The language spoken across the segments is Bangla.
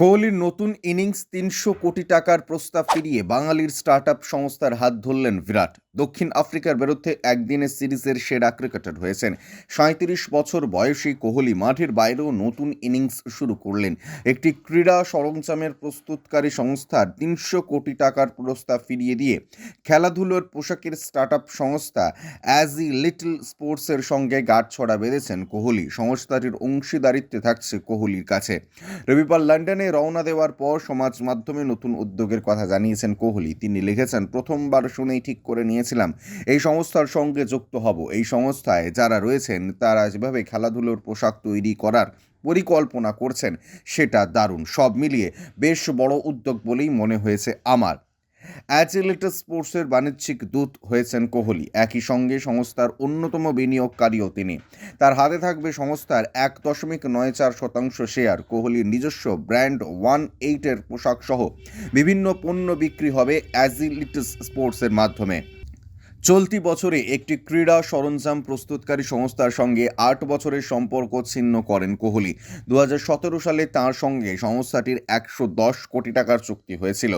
কোহলির নতুন ইনিংস তিনশো কোটি টাকার প্রস্তাব ফিরিয়ে বাঙালির স্টার্ট সংস্থার হাত ধরলেন বিরাট। দক্ষিণ আফ্রিকার বিরুদ্ধে একদিনের সিরিজের সেরা ক্রিকেটার হয়েছেন। সাঁত্রিশ বছর বয়সী কোহলি মাঠের বাইরেও নতুন ইনিংস শুরু করলেন। একটি ক্রীড়া সরঞ্জামের প্রস্তুতকারী সংস্থার তিনশো কোটি টাকার প্রস্তাব ফিরিয়ে দিয়ে খেলাধুলোর পোশাকের স্টার্ট আপ সংস্থা অ্যাজ ই লিটল স্পোর্টসের সঙ্গে গাঁটছড়া বেঁধেছেন কোহলি। সংস্থাটির অংশীদারিত্বে থাকছে কোহলির কাছে। রবিবার লন্ডনে রওনা দেওয়ার পর সমাজ মাধ্যমে নতুন উদ্যোগের কথা জানিয়েছেন কোহলি। তিনি লিখেছেন, প্রথমবার শুনেই ঠিক করে নিয়েছিলাম এই সংস্থার সঙ্গে যুক্ত হব। এই সংস্থায় যারা রয়েছেন, তারা যেভাবে খেলাধুলোর পোশাক তৈরি করার পরিকল্পনা করছেন, সেটা দারুণ। সব মিলিয়ে বেশ বড় উদ্যোগ বলেই মনে হয়েছে আমার। অ্যাথলেটিক স্পোর্টসের বাণিজ্যিক দূত হয়েছেন কোহলি। একই সঙ্গে সংস্থার অন্যতম বিনিয়োগকারীও তিনি। তার হাতে থাকবে সংস্থার এক দশমিক নয় চার শতাংশ শেয়ার। কোহলির নিজস্ব ব্র্যান্ড ওয়ান এইটের পোশাক সহ বিভিন্ন পণ্য বিক্রি হবে অ্যাজিলিটিস স্পোর্টসের মাধ্যমে। চলতি বছরে একটি ক্রীড়া সরঞ্জাম প্রস্তুতকারী সংস্থার সঙ্গে আট বছরের সম্পর্ক ছিন্ন করেন কোহলি। দু হাজার সতেরো সালে তাঁর সঙ্গে সংস্থাটির একশো দশ কোটি টাকার চুক্তি হয়েছিল।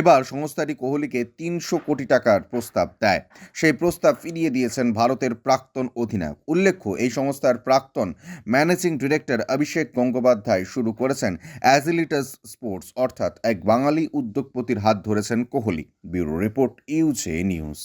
এবার সংস্থাটি কোহলিকে তিনশো কোটি টাকার প্রস্তাব দেয়। সেই প্রস্তাব ফিরিয়ে দিয়েছেন ভারতের প্রাক্তন অধিনায়ক। উল্লেখ্য, এই সংস্থার প্রাক্তন ম্যানেজিং ডিরেক্টর অভিষেক গঙ্গোপাধ্যায় শুরু করেছেন অ্যাজিলিটাস স্পোর্টস, অর্থাৎ এক বাঙালি উদ্যোগপতির হাত ধরেছেন কোহলি। Bureau report ইউজে news.